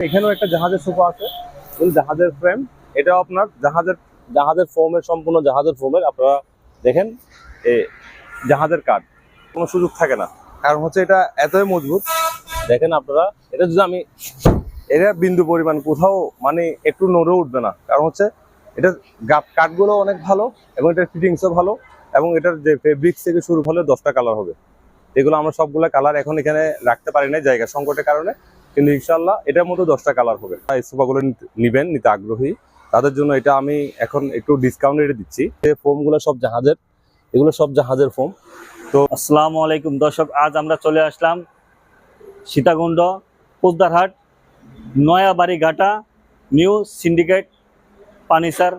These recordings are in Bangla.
এখানেও একটা জাহাজের সোফা আছে জাহাজের ফ্রেম এটাও আপনার জাহাজের জাহাজের ফোমের সম্পূর্ণ জাহাজের ফোমের আপনারা দেখেন, এ জাহাজের কাঠ। কোনো সুযোগ থাকে না। কারণ হচ্ছে এটা এতই মজবুত। দেখেন আপনারা, এটা যদি আমি, এটা বিন্দু পরিমাণ, কোথাও মানে একটু নড়ে উঠবে না। কারণ হচ্ছে, এটা গাপ- কাঠগুলো অনেক ভালো এবং এটার ফিটিংসও ভালো এবং এটার যে ফেব্রিক্স থেকে শুরু হলে দশটা কালার হবে। এগুলো আমরা সবগুলো কালার এখন এখানে রাখতে পারি না জায়গা সংকটের কারণে। কিন্তু ইনশাল্লাহ এটার মধ্যে দশটা কালার হবে। এই সোফাগুলো নিবেন, নিতে আগ্রহী। তাদের জন্য এটা আমি এখন একটু ডিসকাউন্ট রেটে দিচ্ছি। এই ফোমগুলো সব জাহাজের, এগুলো সব জাহাজের ফোম তো আসসালামু আলাইকুম দর্শক, আজ আমরা চলে আসলাম সীতাকুণ্ড, পোদ্দারহাট নয়াবাড়ি ঘাটা নিউ সিন্ডিকেট ফার্নিচার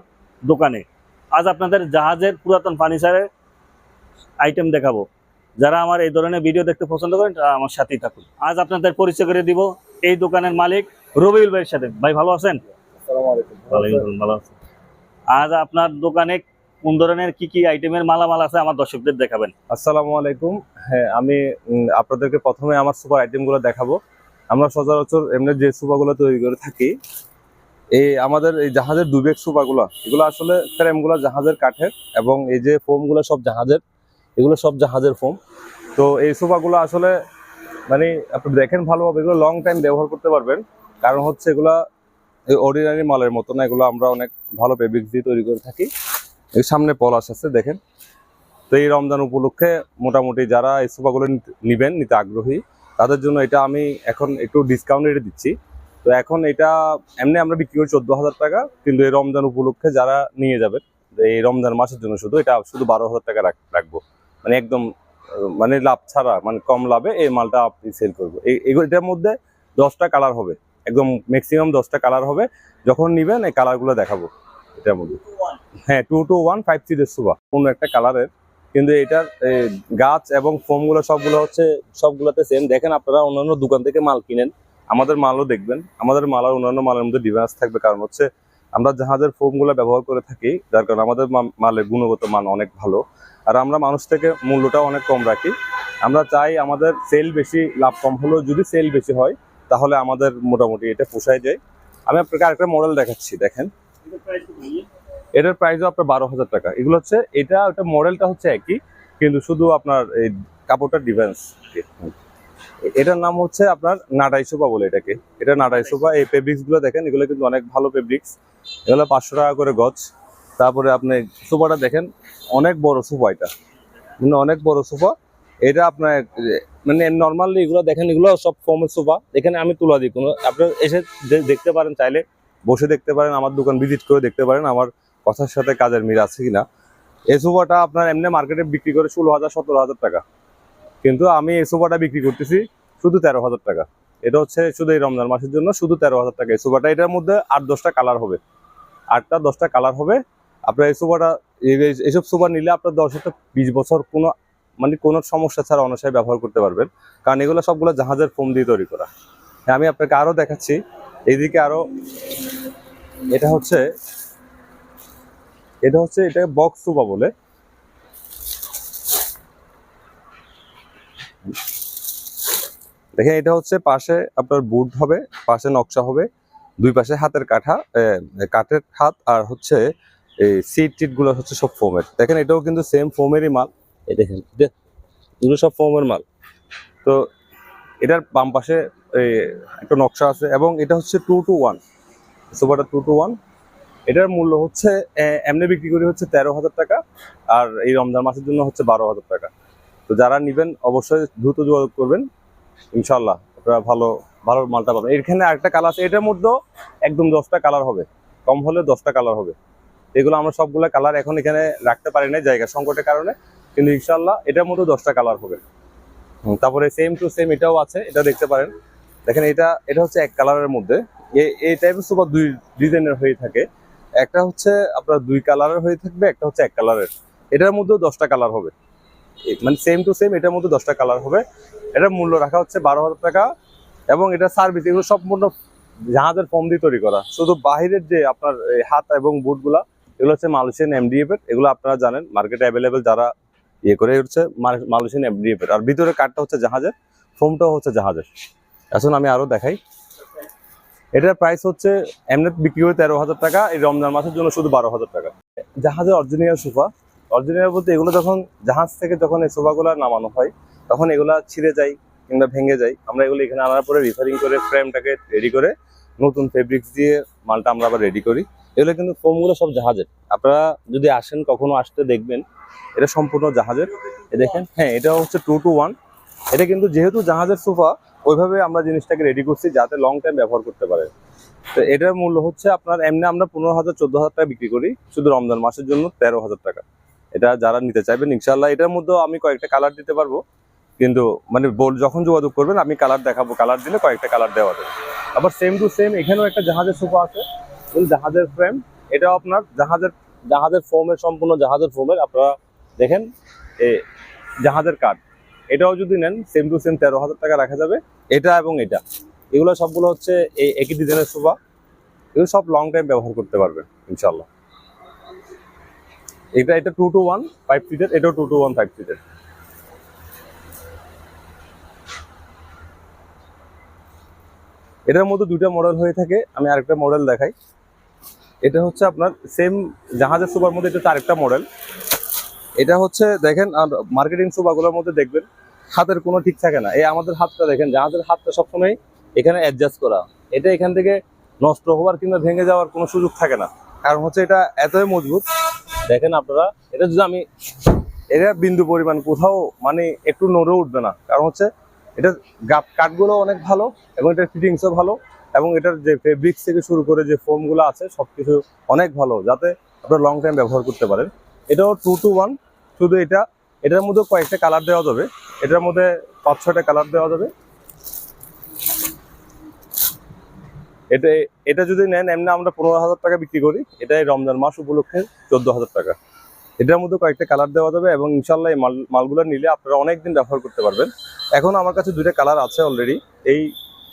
দোকানে। আজ আপনাদের জাহাজের পুরাতন ফার্নিচারের আইটেম দেখাবো। যারা আমার এই ধরনের ভিডিও দেখতে পছন্দ করেন তারা আমার সাথেই থাকুন। আজ আপনাদের পরিচয় করে দিব এই দোকানের মালিক রবিউল ভাইয়ের সাথে। ভাই ভালো আছেন? ভালো আছেন? আজ আপনার দোকানে কোন ধরনের কি কি আইটেমের মালামাল আছে আমার দর্শকদের দেখাবেন। আসসালামু আলাইকুম। হ্যাঁ আমি আপনাদেরকে প্রথমে আমার সুপার আইটেমগুলো দেখাবো। আমরা সচরাচর এমনি যে সুপাগুলো তৈরি করে থাকি এই আমাদের এই জাহাজের দুবেক সুপাগুলো এগুলো আসলে ফ্রেমগুলো জাহাজের কাঠের এবং এই যে ফোমগুলো সব জাহাজের এগুলো সব জাহাজের ফোম। তো এই সোফাগুলো আসলে মানে আপনি দেখেন ভালোভাবে, এগুলো লং টাইম ব্যবহার করতে পারবেন। কারণ হচ্ছে এগুলা অর্ডিনারি মালের মতো না, এগুলো আমরা অনেক ভালো ফেব্রিক্স দিয়ে তৈরি করে থাকি। এই সামনে পলাশ আছে, দেখেন। তো এই রমজান উপলক্ষে মোটামুটি যারা এই সোফাগুলো নিবেন, নিতে আগ্রহী, তাদের জন্য এটা আমি এখন একটু ডিসকাউন্ট রেটে দিচ্ছি। তো এখন এটা এমনি আমরা বিক্রি করি চোদ্দ হাজার টাকা, কিন্তু এই রমজান উপলক্ষে যারা নিয়ে যাবেন, এই রমজান মাসের জন্য শুধু, এটা শুধু বারো হাজার টাকা রাখ- রাখব। মানে একদম মানে লাভ ছাড়া মানে কম লাভে এই মালটা আপনি সেল করব। এটার মধ্যে দশটা কালার হবে। একদম ম্যাক্সিমাম দশটা কালার হবে। যখন নিবেন এই কালারগুলো দেখাবো। এটার মধ্যে। হ্যাঁ two two one five series সুবা কোনো একটা কালারের কিন্তু এটার গাছ এবং ফোমগুলো সবগুলো হচ্ছে, সবগুলোতে সেম দেখেন আপনারা অন্যান্য দোকান থেকে মাল কিনেন। আমাদের মালও দেখবেন। আমাদের মাল আর অন্যান্য মালের মধ্যে ডিফারেন্স থাকবে। কারণ হচ্ছে আমরা জাহাজের ফোমগুলো ব্যবহার করে থাকি। যার কারণে আমাদের মালের গুণগত মান অনেক ভালো। আর আমরা মানুষ থেকে মূল্যটা অনেক কম রাখি। আমরা চাই আমাদের সেল বেশি, লাভ কম হলেও যদি সেল বেশি হয়, তাহলে আমাদের মোটামুটি এটা পোষায় যায়। আমি আপনাকে আরেকটা মডেল দেখাচ্ছি, দেখেন। এটার প্রাইসও আপনার বারো হাজার টাকা। এগুলো হচ্ছে, এটা ওটা মডেলটা হচ্ছে একই, কিন্তু শুধু আপনার এই কাপড়টার ডিফারেন্স এটার নাম হচ্ছে আপনার নাটাই সোফা বলে এটাকে। এটা নাটাই সোফা এই ফেব্রিক্সগুলো দেখেন, এগুলো কিন্তু অনেক ভালো ফেব্রিক্স এগুলো পাঁচশো টাকা করে গজ। তারপরে আপনি সোফাটা দেখেন, অনেক বড় সোফা এটা। মানে অনেক বড় সোফা। এটা আপনার মানে নর্মালি এগুলো দেখেন, এগুলো সব ফর্মের সোফা। এখানে আমি তুলা দিই, কোনো আপনি এসে দেখতে পারেন চাইলে, বসে দেখতে পারেন, আমার দোকান ভিজিট করে দেখতে পারেন, আমার কথার সাথে কাজের মিল আছে কিনা। এই সোফাটা আপনার এমনি মার্কেটে বিক্রি করে ষোলো হাজার, সতেরো হাজার টাকা। কিন্তু আমি এই সোফাটা বিক্রি করতেছি শুধু তেরো হাজার টাকা। এটা হচ্ছে শুধু এই রমজান মাসের জন্য শুধু তেরো হাজার টাকা। এই সোফাটা এটার মধ্যে আট, দশটা কালার হবে। আটটা, দশটা কালার হবে। আপনার এই সোফাটা এইসব সোফা নিলে আপনার দশ থেকে বিশ বছর কোনো মানে কোনো সমস্যা ছাড়া অনাসায় ব্যবহার করতে পারবেন। কারণ এগুলো সবগুলো জাহাজের ফোম দিয়ে তৈরি করা। হ্যাঁ, আমি আপনাকে আরও দেখাচ্ছি। এইদিকে আরও এটা হচ্ছে এটা হচ্ছে এটা বক্স সোফা বলে। দেখেন এটা হচ্ছে পাশে আপনার বুট হবে পাশে নকশা হবে দুই পাশে হাতের কাঠা কাঠের হাত আর হচ্ছে এই সিট টিটগুলো হচ্ছে সব ফোমের দেখেন, এটাও কিন্তু সেম ফোমেরই মাল। এই দেখেন এগুলো সব ফোমের মাল। তো এটার বাম পাশে একটা নকশা আছে এবং এটা হচ্ছে টু টু ওয়ান সোফাটা টু টু ওয়ান এটার মূল্য হচ্ছে এমনি বিক্রি করি হচ্ছে তেরো হাজার টাকা, আর এই রমজান মাসের জন্য হচ্ছে বারো হাজার টাকা। তো যারা নিবেন, অবশ্যই দ্রুত যোগাযোগ করবেন। ইনশাল্লাহ আপনারা ভালো ভালো মালটা পাবেন। এখানে আরেকটা কালার আছে, এটার মধ্যেও একদম দশটা কালার হবে। কম হলে দশটা কালার হবে। এগুলো আমরা সবগুলো কালার এখন এখানে রাখতে পারি না জায়গা সংকটের কারণে। কিন্তু ইনশাল্লাহ এটার মধ্যে দশটা কালার হবে। তারপরে সেম টু সেম এটাও আছে, এটা দেখতে পারেন। দেখেন এটা এটা হচ্ছে এক কালারের মধ্যে। এই টাইপের সুপার দুই ডিজাইনের হয়ে থাকে। একটা হচ্ছে আপনার দুই কালারের হয়ে থাকবে, একটা হচ্ছে এক কালারের এটার মধ্যেও দশটা কালার হবে। মানে সেম টু সেম এটার মধ্যে দশটা কালার হবে। এটার মূল্য রাখা হচ্ছে বারো হাজার টাকা এবং এটা সার্ভিস এগুলো সম্পূর্ণ জাহাজের ফর্ম দিয়ে তৈরি করা। শুধু বাহিরের যে আপনার হাত এবং বুটগুলা এগুলো হচ্ছে মালয়েশিয়ান এমডিএফ এর এগুলো আপনারা জানেন মার্কেটে অ্যাভেলেবেল যারা ইয়ে করে হচ্ছে মাল- মালয়েশিয়ান এমডিএফ এর আর ভিতরে কাঠটা হচ্ছে জাহাজের ফোমটাও হচ্ছে জাহাজের। এখন আমি আরও দেখাই। এটার প্রাইস হচ্ছে এমনি বিক্রি করে তেরো হাজার টাকা, এই রমজান মাসের জন্য শুধু বারো হাজার টাকা। জাহাজের অরিজিনাল সোফা। অরিজিনাল বলতে এগুলো যখন জাহাজ থেকে যখন এই সোফাগুলো নামানো হয়, তখন এগুলো ছিঁড়ে যায় কিংবা ভেঙে যায়। আমরা এগুলো এখানে আনার পরে রিফারিং করে ফ্রেমটাকে রেডি করে নতুন ফেব্রিক্স দিয়ে মালটা আমরা আবার রেডি করি। এগুলো কিন্তু ফোমগুলো সব জাহাজের। আপনারা যদি আসেন, কখনো আসতে দেখবেন, এটা সম্পূর্ণ জাহাজের। এ দেখেন হ্যাঁ এটা হচ্ছে টু টু ওয়ান এটা কিন্তু যেহেতু জাহাজের সোফা, ওইভাবে আমরা জিনিসটাকে রেডি করছি যাতে লং টাইম ব্যবহার করতে পারে। তো এটার মূল্য হচ্ছে আপনার, এমনি আমরা পনেরো হাজার, চোদ্দ হাজার টাকা বিক্রি করি, শুধু রমজান মাসের জন্য তেরো হাজার টাকা। এটা যারা নিতে চাইবেন ইনশাল্লাহ এটার মধ্যেও আমি কয়েকটা কালার দিতে পারব। কিন্তু মানে বল যখন যোগাযোগ করবেন, আমি কালার দেখাবো। কালার দিলে কয়েকটা কালার দেওয়া যাবে। আবার সেম টু সেম এখানেও একটা জাহাজের সোফা আছে। জাহাজের ফ্রেম এটাও আপনার জাহাজের জাহাজের ফোমের সম্পূর্ণ জাহাজের ফোমের আপনারা দেখেন, এ জাহাজের কাঠ এটাও যদি নেন সেম টু সেম তেরো হাজার টাকা রাখা যাবে। এটা এবং এটা। এগুলো সবগুলো হচ্ছে এই একই ডিজাইনের সোফা। এগুলো সব লং টাইম ব্যবহার করতে পারবেন ইনশাল্লাহ এটা এটা টু টু ওয়ান ফাইভ সিটের এটাও টু টু ওয়ান ফাইভ সিটের এটার মধ্যে দুইটা মডেল হয়ে থাকে। আমি আরেকটা মডেল দেখাই। এটা হচ্ছে আপনার সেম জাহাজের সোফার মধ্যে এটা আরেকটা মডেল এটা হচ্ছে, দেখেন, আর মার্কেটিং সোফাগুলোর মধ্যে দেখবেন, হাতের কোনো ঠিক থাকে না। এই আমাদের হাতটা দেখেন, জাহাজের হাতটা সবসময় এখানে অ্যাডজাস্ট করা। এটা এখান থেকে নষ্ট হওয়ার কিংবা ভেঙে যাওয়ার কোনো সুযোগ থাকে না। কারণ হচ্ছে এটা এতই মজবুত। দেখেন আপনারা, এটা যদি আমি, এটা বিন্দু পরিমাণ, কোথাও মানে একটু নড়ে উঠবে না। কারণ হচ্ছে এটার গাপ কাঠগুলো অনেক ভালো এবং এটার ফিটিংসও ভালো। এবং এটার যে ফেব্রিক্স থেকে শুরু করে যে ফোমগুলো আছে, সবকিছু অনেক ভালো, যাতে আপনারা লং টাইম ব্যবহার করতে পারেন। এটাও টু টু ওয়ান শুধু এটা, এটার মধ্যে কয়েকটা কালার দেওয়া যাবে। এটার মধ্যে পাঁচ ছয়টা কালার দেওয়া যাবে। এটা এটা যদি নেন, এমনি আমরা পনেরো হাজার টাকা বিক্রি করি। এটা এই রমজান মাস উপলক্ষে চোদ্দ হাজার টাকা। এটার মধ্যে কয়েকটা কালার দেওয়া যাবে এবং ইনশাল্লাহ এই মাল, মালগুলো নিলে আপনারা অনেক দিন ব্যবহার করতে পারবেন। এখন আমার কাছে দুইটা কালার আছে অলরেডি এই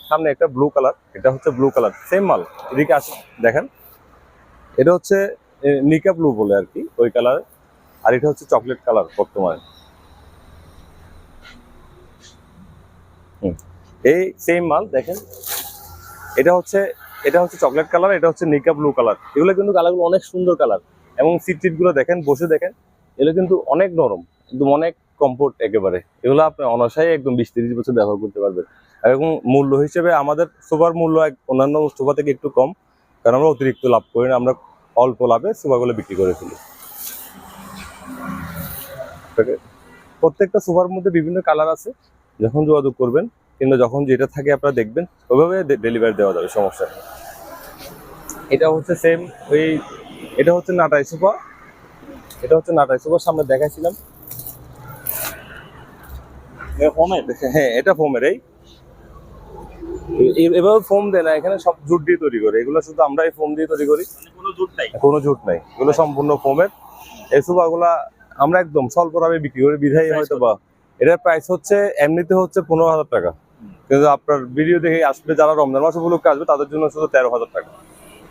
সামনে একটা ব্লু কালার এটা হচ্ছে ব্লু কালার সেম মাল। এদিকে আসে দেখেন। এটা হচ্ছে নিকা ব্লু বলে আর কি, ওই কালার আর এটা হচ্ছে চকলেট কালার বর্তমানে। এই সেম মাল, দেখেন। এটা হচ্ছে এটা হচ্ছে চকলেট কালার এটা হচ্ছে নিকা ব্লু কালার এগুলো কিন্তু কালারগুলো অনেক সুন্দর কালার এবং সিটগুলো দেখেন, বসে দেখেন, এগুলো কিন্তু অনেক নরম, একদম অনেক কমফোর্ট একেবারে। এগুলো আপনি অনাশায় একদম বিশ তিরিশ বছর ব্যবহার করতে পারবেন। এবং মূল্য হিসেবে আমাদের সোফার মূল্য এক- অন্যান্য সোফা থেকে একটু কম কারণ আমরা অতিরিক্ত লাভ করি না আমরা অল্প লাভে সোফাগুলো বিক্রি করে ফেলি। প্রত্যেকটা সোফার মধ্যে বিভিন্ন কালার আছে যখন যোগাযোগ করবেন কিংবা যখন যেটা থাকে আপনারা দেখবেন ওইভাবে ডেলিভারি দেওয়া যাবে সমস্যা নেই। এটা হচ্ছে সেম ওই এটা হচ্ছে নাটাই সোফা এটা হচ্ছে নাটাই সোফার সামনে দেখাইছিলাম। ফোমের হ্যাঁ এটা ফোমের এই এভাবে ফোম দেয় না এখানে সব জুট দিয়ে তৈরি করে। এগুলো শুধু আমরা এই ফোম দিয়ে তৈরি করি। মানে কোনো জুট নাই? কোনো জুট নাই। এগুলো সম্পূর্ণ ফোমের। এই সোফাগুলা আমরা একদম স্বল্প দামে বিক্রি করি। বিধাই হয়তো বা এটার প্রাইস হচ্ছে এমনিতে হচ্ছে পনেরো হাজার টাকা। কিন্তু আপনার ভিডিও দেখে আসবে যারা রমজান মাস উপলক্ষে আসবে তাদের জন্য শুধু তেরো হাজার টাকা।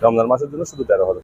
রমজান মাসের জন্য শুধু তেরো হাজার